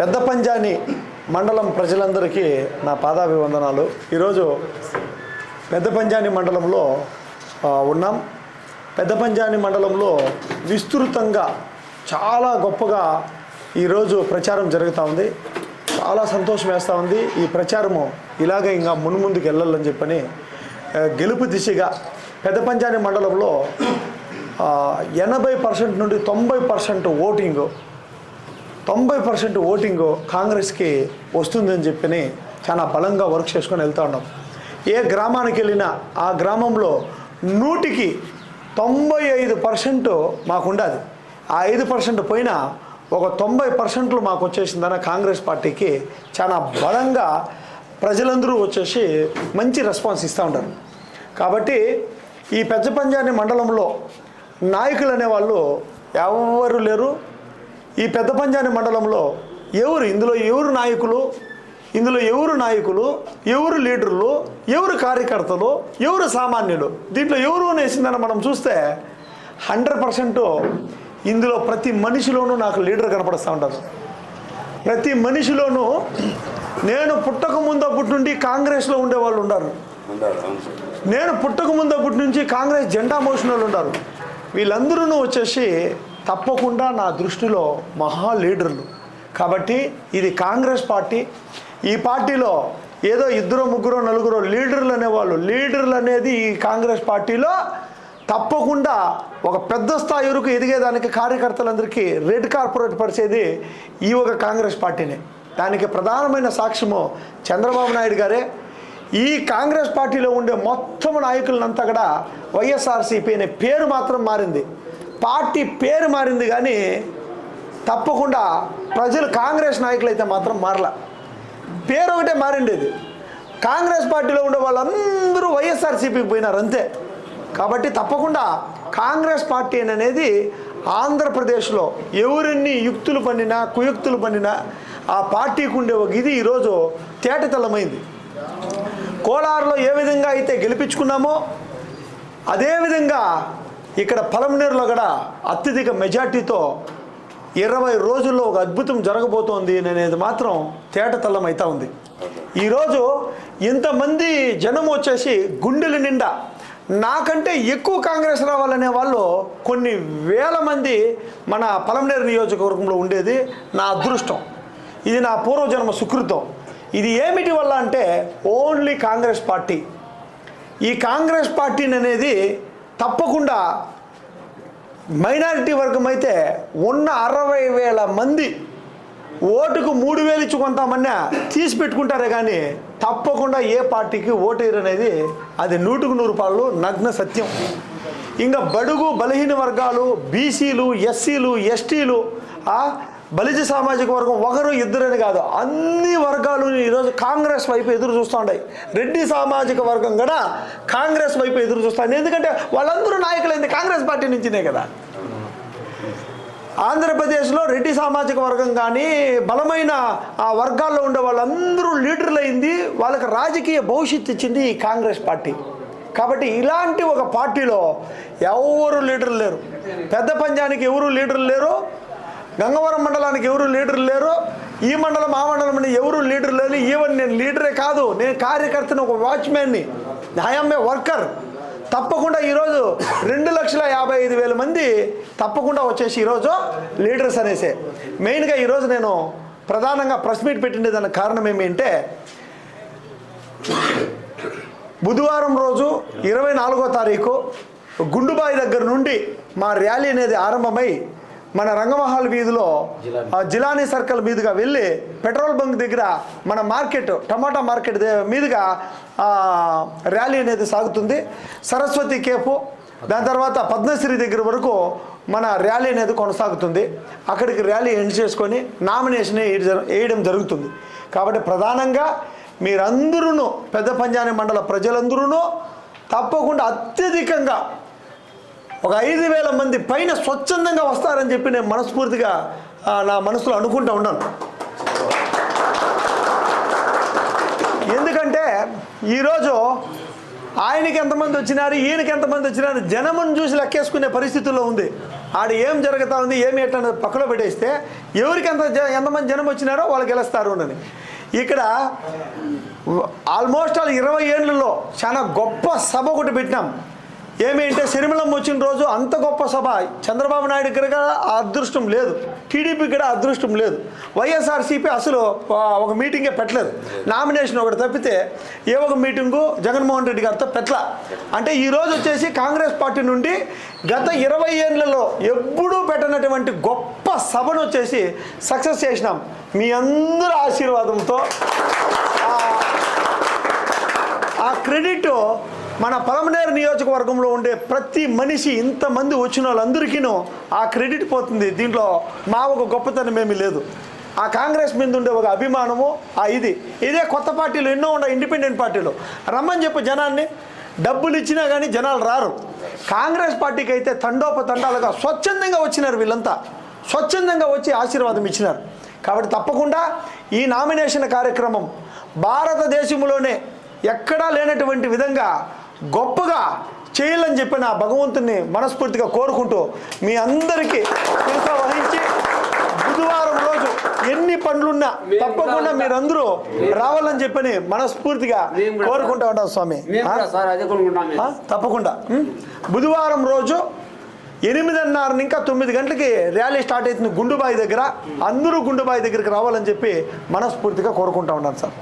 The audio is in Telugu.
పెద్ద పంజాని మండలం ప్రజలందరికీ నా పాదాభివందనాలు. ఈరోజు పెద్ద పంజాని మండలంలో ఉన్నాం. పెద్ద పంజాని మండలంలో విస్తృతంగా చాలా గొప్పగా ఈరోజు ప్రచారం జరుగుతూ ఉంది. చాలా సంతోషం వేస్తూ ఉంది. ఈ ప్రచారము ఇలాగే ఇంకా మున్ముందుకు వెళ్ళాలని చెప్పని గెలుపు దిశగా పెద్ద పంజాని మండలంలో ఎనభై పర్సెంట్ నుండి తొంభై పర్సెంట్ ఓటింగు తొంభై పర్సెంట్ ఓటింగ్ కాంగ్రెస్కి వస్తుందని చెప్పని చాలా బలంగా వర్క్ చేసుకొని వెళ్తూ ఉన్నాం. ఏ గ్రామానికి వెళ్ళినా ఆ గ్రామంలో నూటికి తొంభై ఐదు పర్సెంట్ మాకు ఆ ఐదు పర్సెంట్ పోయినా ఒక తొంభై పర్సెంట్లు మాకు వచ్చేసిందన్న కాంగ్రెస్ పార్టీకి చాలా బలంగా ప్రజలందరూ వచ్చేసి మంచి రెస్పాన్స్ ఇస్తూ ఉంటారు కాబట్టి ఈ పెద్ద పంజాని మండలంలో నాయకులు అనేవాళ్ళు ఎవరు లేరు ఈ పెద్ద పంజాని మండలంలో ఎవరు ఇందులో ఎవరు నాయకులు ఇందులో ఎవరు నాయకులు ఎవరు లీడర్లు ఎవరు కార్యకర్తలు ఎవరు సామాన్యులు? దీంట్లో ఎవరు అనేసిందని మనం చూస్తే హండ్రెడ్ పర్సెంట్ ఇందులో ప్రతి మనిషిలోనూ నాకు లీడర్ కనపడుతూ ఉంటారు. ప్రతి మనిషిలోనూ నేను పుట్టక ముందు అప్పటి నుండి కాంగ్రెస్లో ఉండేవాళ్ళు ఉన్నారు. సార్. నేను పుట్టక ముందు అప్పటి నుంచి కాంగ్రెస్ జెండా మోసిన వాళ్ళు ఉన్నారు. వీళ్ళందరూ వచ్చేసి తప్పకుండా నా దృష్టిలో మహా లీడర్లు. కాబట్టి ఇది కాంగ్రెస్ పార్టీ. ఈ పార్టీలో ఏదో ఇద్దరు ముగ్గురు నలుగురు లీడర్లు అనేవాళ్ళు. లీడర్లు అనేది ఈ కాంగ్రెస్ పార్టీలో తప్పకుండా ఒక పెద్ద స్థాయి వరకు ఎదిగేదానికి కార్యకర్తలందరికీ రెడ్ కార్పొరేట్ పరిచేది ఈ ఒక కాంగ్రెస్ పార్టీనే. దానికి ప్రధానమైన సాక్ష్యము చంద్రబాబు నాయుడు గారే. ఈ కాంగ్రెస్ పార్టీలో ఉండే మొత్తం నాయకులంతా కూడా వైఎస్ఆర్సీపీ అనే పేరు మాత్రం మారింది. పార్టీ పేరు మారింది కానీ తప్పకుండా ప్రజలు కాంగ్రెస్ నాయకులు అయితే మాత్రం మారల. పేరు ఒకటే మారిండేది. కాంగ్రెస్ పార్టీలో ఉండే వాళ్ళందరూ వైఎస్ఆర్సీపీకి పోయినారు అంతే. కాబట్టి తప్పకుండా కాంగ్రెస్ పార్టీ అనేది ఆంధ్రప్రదేశ్లో ఎవరిన్ని యుక్తులు పండినా కుయుక్తులు పండినా ఆ పార్టీకి ఉండే ఒక ఇది ఈరోజు తేటతెల్లమైంది. కోలారులో ఏ విధంగా అయితే గెలిపించుకున్నామో అదేవిధంగా ఇక్కడ పలమనేరులో కూడా అత్యధిక మెజార్టీతో ఇరవై రోజుల్లో ఒక అద్భుతం జరగబోతోంది అనేది మాత్రం తేటతల్లం అవుతా ఉంది. ఈరోజు ఇంతమంది జనం వచ్చేసి గుండెల నిండా నాకంటే ఎక్కువ కాంగ్రెస్ రావాలనే వాళ్ళు కొన్ని వేల మంది మన పలమనేరు నియోజకవర్గంలో ఉండేది నా అదృష్టం. ఇది నా పూర్వజన్మ సుకృతం. ఇది ఏమిటి వల్ల అంటే ఓన్లీ కాంగ్రెస్ పార్టీ. ఈ కాంగ్రెస్ పార్టీని అనేది తప్పకుండా మైనారిటీ వర్గం అయితే ఉన్న అరవై వేల మంది ఓటుకు మూడు వేలు ఇచ్చి కొంతమన్నా తీసి పెట్టుకుంటారే కానీ తప్పకుండా ఏ పార్టీకి ఓటేయరు అనేది అది నూటుకు నూరు పాళ్ళు నగ్న సత్యం. ఇంకా బడుగు బలహీన వర్గాలు బీసీలు ఎస్సీలు ఎస్టీలు బలిజ సామాజిక వర్గం ఒకరు ఇద్దరని కాదు అన్ని వర్గాలు ఈరోజు కాంగ్రెస్ వైపు ఎదురు చూస్తూ రెడ్డి సామాజిక వర్గం కూడా కాంగ్రెస్ వైపు ఎదురు చూస్తాను ఎందుకంటే వాళ్ళందరూ నాయకులైంది కాంగ్రెస్ పార్టీ నుంచినే కదా. ఆంధ్రప్రదేశ్లో రెడ్డి సామాజిక వర్గం కానీ బలమైన ఆ వర్గాల్లో ఉండే వాళ్ళందరూ లీడర్లు అయింది. వాళ్ళకి రాజకీయ భవిష్యత్తు ఇచ్చింది ఈ కాంగ్రెస్ పార్టీ. కాబట్టి ఇలాంటి ఒక పార్టీలో ఎవరు లీడర్లు లేరు. పెద్ద పంజానికి ఎవరు లీడర్లు లేరు. గంగవరం మండలానికి ఎవరు లీడర్లు లేరు ఈ మండలం ఆ మండలం అని ఎవరు లీడర్ లేరు ఈవెన్ నేను లీడరే కాదు నేను కార్యకర్తను ఒక వాచ్మ్యాన్ని ఐఎమ్ ఏ వర్కర్. తప్పకుండా ఈరోజు రెండు లక్షల యాభై ఐదు వేల మంది తప్పకుండా వచ్చేసి ఈరోజు లీడర్స్ అనేసే. మెయిన్గా ఈరోజు నేను ప్రధానంగా ప్రెస్ మీట్ పెట్టిండే దానికి కారణం ఏమిటంటే బుధవారం రోజు ఇరవై నాలుగో తారీఖు గుండుబాయి దగ్గర నుండి మా ర్యాలీ అనేది ఆరంభమై మన రంగమహల్ వీధిలో ఆ జిలానీ సర్కిల్ మీదుగా వెళ్ళి పెట్రోల్ బంక్ దగ్గర మన మార్కెట్ టమాటా మార్కెట్ మీదుగా ర్యాలీ అనేది సాగుతుంది. సరస్వతి కేపు దాని తర్వాత పద్మశ్రీ దగ్గర వరకు మన ర్యాలీ అనేది కొనసాగుతుంది. అక్కడికి ర్యాలీ ఎండ్ చేసుకొని నామినేషన్ వేయడం జరుగుతుంది. కాబట్టి ప్రధానంగా మీరందరూ పెద్ద పంజాని మండల ప్రజలందరూ తప్పకుండా అత్యధికంగా ఒక ఐదు వేల మంది పైన స్వచ్ఛందంగా వస్తారని చెప్పి నేను మనస్ఫూర్తిగా నా మనసులో అనుకుంటూ ఉన్నాను. ఎందుకంటే ఈరోజు ఆయనకి ఎంతమంది వచ్చినారు ఈయనకి ఎంతమంది వచ్చినారు జనమును చూసి లెక్కేసుకునే పరిస్థితుల్లో ఉంది. ఆడ ఏం జరుగుతూ ఉంది ఏమి ఎట్లా పక్కలో పెట్టేస్తే ఎవరికి ఎంత జ- ఎంతమంది జనం వచ్చినారో వాళ్ళు గెలుస్తారు అని. ఇక్కడ ఆల్మోస్ట్ ఆల్ ఇరవై ఏళ్ళలో చాలా గొప్ప సభ ఒకటి పెట్టినాం. ఏమి అంటే వచ్చిన రోజు అంత గొప్ప సభ. చంద్రబాబు నాయుడు దగ్గర అదృష్టం లేదు. టీడీపీ కూడా అదృష్టం లేదు. వైఎస్ఆర్సీపీ అసలు ఒక మీటింగే పెట్టలేదు. నామినేషన్ ఒకటి తప్పితే ఏ ఒక మీటింగు జగన్మోహన్ రెడ్డి గారితో పెట్టల. అంటే ఈరోజు వచ్చేసి కాంగ్రెస్ పార్టీ నుండి గత ఇరవై ఏళ్ళలో ఎప్పుడూ పెట్టనటువంటి గొప్ప సభను వచ్చేసి సక్సెస్ చేసినాం. మీ అందరి ఆశీర్వాదంతో. ఆ క్రెడిట్ మన పలమనేరు నియోజకవర్గంలో ఉండే ప్రతి మనిషి ఇంతమంది వచ్చిన వాళ్ళందరికీనూ ఆ క్రెడిట్ పోతుంది. దీంట్లో మా ఒక గొప్పతనం ఏమీ లేదు. ఆ కాంగ్రెస్ మీద ఉండే ఒక అభిమానము ఆ ఇది. ఇదే కొత్త పార్టీలు ఎన్నో ఉన్నాయి ఇండిపెండెంట్ పార్టీలు. రమ్మని చెప్పి జనాన్ని. డబ్బులు ఇచ్చినా కానీ జనాలు రారు. కాంగ్రెస్ పార్టీకి అయితే తండోపతండాలుగా స్వచ్ఛందంగా వచ్చినారు వీళ్ళంతా. స్వచ్ఛందంగా వచ్చి ఆశీర్వాదం ఇచ్చినారు. కాబట్టి తప్పకుండా ఈ నామినేషన్ కార్యక్రమం భారతదేశంలోనే ఎక్కడా లేనటువంటి విధంగా గొప్పగా చేయాలని చెప్పిన భగవంతుని మనస్ఫూర్తిగా కోరుకుంటూ మీ అందరికీ శిరస వహించి బుధవారం రోజు ఎన్ని పనులున్నా తప్పకుండా మీరందరూ రావాలని చెప్పని మనస్ఫూర్తిగా కోరుకుంటా ఉంటాం స్వామి. తప్పకుండా? బుధవారం రోజు ఎనిమిదిన్నర ఇంకా తొమ్మిది గంటలకి ర్యాలీ స్టార్ట్ అవుతుంది గుండుబాయి దగ్గర. అందరూ గుండుబాయి దగ్గరికి రావాలని చెప్పి మనస్ఫూర్తిగా కోరుకుంటా ఉన్నాను సార్.